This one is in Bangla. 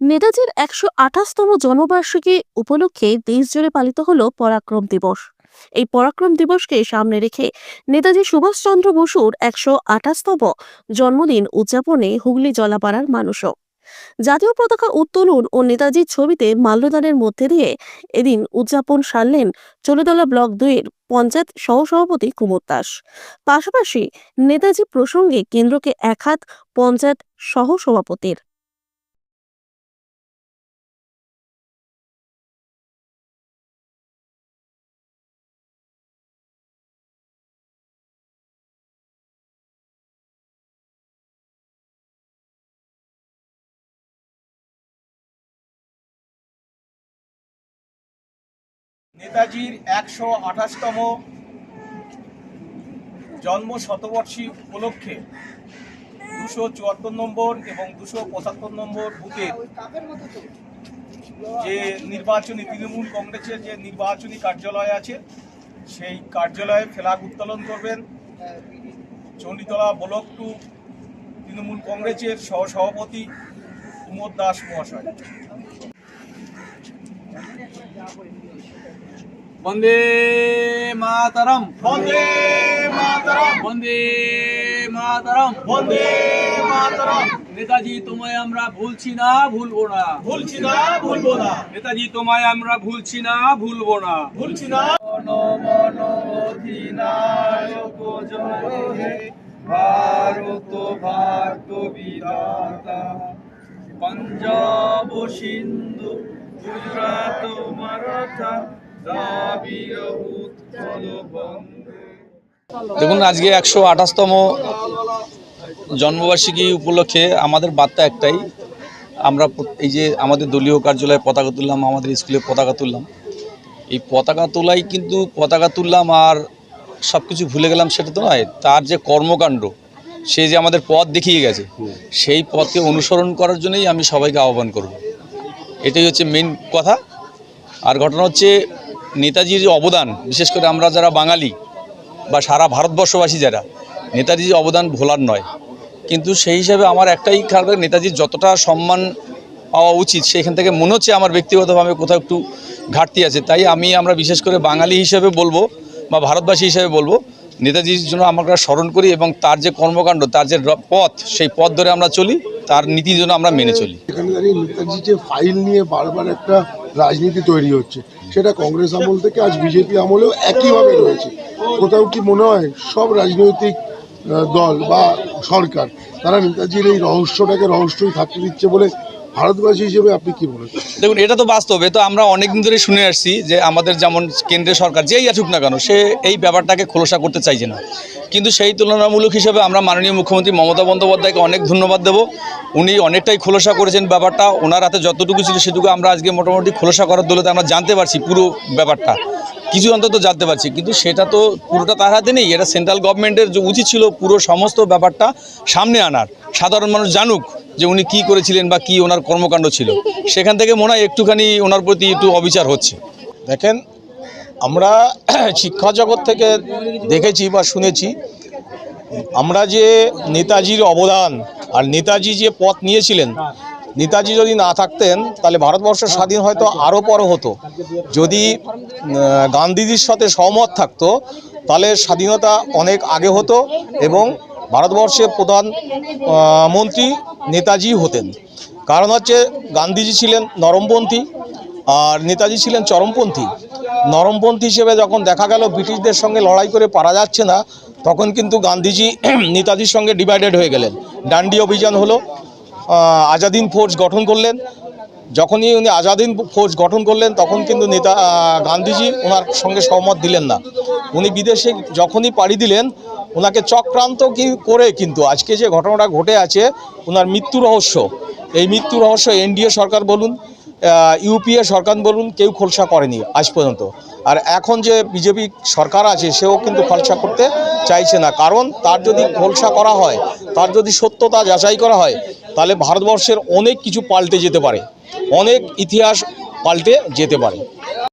নেতাজির একশো আঠাশতম জন্মবার্ষিকী উপলক্ষে দেশজুড়ে পালিত হল পরাক্রম দিবস। এই পরাক্রম দিবসকে সামনে রেখে নেতাজি সুভাষচন্দ্র বসুর একশো আঠাশতম জন্মদিন উদযাপনে হুগলি জলাপাড়ার মানুষও। জাতীয় পতাকা উত্তোলন ও নেতাজির ছবিতে মাল্যদানের মধ্যে দিয়ে এদিন উদযাপন সারলেন চলুতলা ব্লক দুইয়ের পঞ্চায়েত সহসভাপতি কুমোর দাস। পাশাপাশি নেতাজি প্রসঙ্গে কেন্দ্রকে একহাত পঞ্চায়েত সহসভাপতির। নেতাজির একশো আঠাশতম জন্ম শতবর্ষী উপলক্ষে দুশো চুয়াত্তর নম্বর এবং দুশো পঁচাত্তর নম্বর বুথের যে নির্বাচনী তৃণমূল কংগ্রেসের যে নির্বাচনী কার্যালয় আছে, সেই কার্যালয়ে ফ্ল্যাগ উত্তোলন করবেন। চণ্ডীতলা ব্লক টু তৃণমূল কংগ্রেসের সহসভাপতি কুমোদ দাস মহাশয়। বন্দে মাতরম। বন্দে মাতরম। বন্দে মাতরম। বন্দে মাতরম। নেতাজি তোমায় আমরা ভুলছি না ভুলবো না। ভুলছি না ভুলবো না। নেতাজি তোমায় আমরা ভুলছি না ভুলবো না। ভুলছি না। মন অধিনায়ক জয় হে। ভারত ভাগ্য বিধাতা। পঞ্জাব সিন্ধু দেখুন, আজকে একশো আঠাশতম জন্মবার্ষিকী উপলক্ষে আমাদের বার্তা একটাই। আমরা এই যে আমাদের দলীয় কার্যালয়ে পতাকা তুললাম, আমাদের স্কুলে পতাকা তুললাম। এই পতাকা তোলাই কিন্তু পতাকা তুললাম আর সব কিছু ভুলে গেলাম সেটা তো নয়, তার যে কর্মকাণ্ড, সে যে আমাদের পথ দেখিয়ে গেছে, সেই পথকে অনুসরণ করার জন্যই আমি সবাইকে আহ্বান করব। এটাই হচ্ছে মেন কথা। আর ঘটনা হচ্ছে নেতাজির যে অবদান, বিশেষ করে আমরা যারা বাঙালি বা সারা ভারতবর্ষবাসী যারা, নেতাজির অবদান ভোলার নয়। কিন্তু সেই হিসাবে আমার একটাই খারাপ নেতাজির যতটা সম্মান পাওয়া উচিত, সেখান থেকে মনে হচ্ছে আমার ব্যক্তিগতভাবে কোথাও একটু ঘাটতি আছে। তাই আমি আমরা বিশেষ করে বাঙালি হিসেবে বলব বা ভারতবাসী হিসেবে বলব নেতাজির জন্য আমরা স্মরণ করি এবং তার যে কর্মকাণ্ড, তার যে পথ, সেই পথ ধরে আমরা চলি, তার নীতির জন্য আমরা মেনে চলি। এখানে দাঁড়িয়ে নেতাজি যে ফাইল নিয়ে বারবার একটা রাজনীতি তৈরি হচ্ছে, সেটা কংগ্রেস আমল থেকে আজ বিজেপি আমলেও একইভাবে রয়েছে। কোথাও কি মনে হয় সব রাজনৈতিক দল বা সরকার, তারা নেতাজির এই রহস্যটাকে রহস্যই থাকতে দিচ্ছে বলে ভারতবাসী হিসেবে আপনি কি করছেন? দেখুন, এটা তো বাস্তবে, তো আমরা অনেকদিন ধরে শুনে আসছি যে আমাদের যেমন কেন্দ্রীয় সরকার যেই আসুক না কেন, সে এই ব্যাপারটাকে খোলসা করতে চাইছে না। কিন্তু সেই তুলনামূলক হিসেবে আমরা মাননীয় মুখ্যমন্ত্রী মমতা বন্দ্যোপাধ্যায়কে অনেক ধন্যবাদ দেবো। উনি অনেকটাই খোলসা করেছেন ব্যাপারটা, ওনার হাতে যতটুকু ছিল সেটুকু আমরা আজকে মোটামুটি খোলসা করার দৌলতে আমরা জানতে পারছি পুরো ব্যাপারটা। কিছু অন্তত জানতে পারছি, কিন্তু সেটা তো পুরোটা তার হাতে নেই, এটা সেন্ট্রাল গভর্নমেন্টের যে উচিত ছিল পুরো সমস্ত ব্যাপারটা সামনে আনার। সাধারণ মানুষ জানুক যে উনি কী করেছিলেন বা কী ওনার কর্মকাণ্ড ছিল। সেখান থেকে মনে হয় একটুখানি ওনার প্রতি একটু অবিচার হচ্ছে। দেখেন, আমরা শিক্ষা জগৎ থেকে দেখেছি বা শুনেছি, আমরা যে নেতাজির অবদান আর নেতাজি যে পথ নিয়েছিলেন নেতাজি যদি না থাকতেন, তাহলে ভারতবর্ষ স্বাধীন হয়তো আরও পর হতো। যদি গান্ধীজির সাথে সহমত থাকতো, তাহলে স্বাধীনতা অনেক আগে হতো এবং ভারতবর্ষের প্রধান মন্ত্রী নেতাজি হতেন। কারণ হচ্ছে গান্ধীজি ছিলেন নরমপন্থী, আর নেতাজি ছিলেন চরমপন্থী। নরমপন্থী হিসেবে যখন দেখা গেল ব্রিটিশদের সঙ্গে লড়াই করে পারা যাচ্ছে না, তখন কিন্তু গান্ধীজি নেতাজির সঙ্গে ডিভাইডেড হয়ে গেলেন। ডান্ডি অভিযান হলো আজাদিন ফোর্স গঠন করলেন। যখনই উনি আজাদিন ফৌজ গঠন করলেন, তখন কিন্তু নেতা গান্ধীজি ওনার সঙ্গে সহমত দিলেন না। উনি বিদেশে যখনই পাড়ি দিলেন, ওনাকে চক্রান্ত কি করে কিন্তু, আজকে যে ঘটনাটা ঘটে আছে, ওনার মৃত্যু রহস্য। এই মৃত্যু রহস্য এনডিএ সরকার বলুন ইউপিএ সরকার বলুন, কেউ খোলসা করেনি আজ পর্যন্ত। আর এখন যে বিজেপি সরকার আছে, সেও কিন্তু খোলসা করতে চাইছে না। কারণ তার যদি খোলসা করা হয়, তার যদি সত্যতা যাচাই করা হয় তাহলে ভারতবর্ষের অনেক কিছু পাল্টে যেতে পারে। অনেক ইতিহাস পাল্টে যেতে পারে।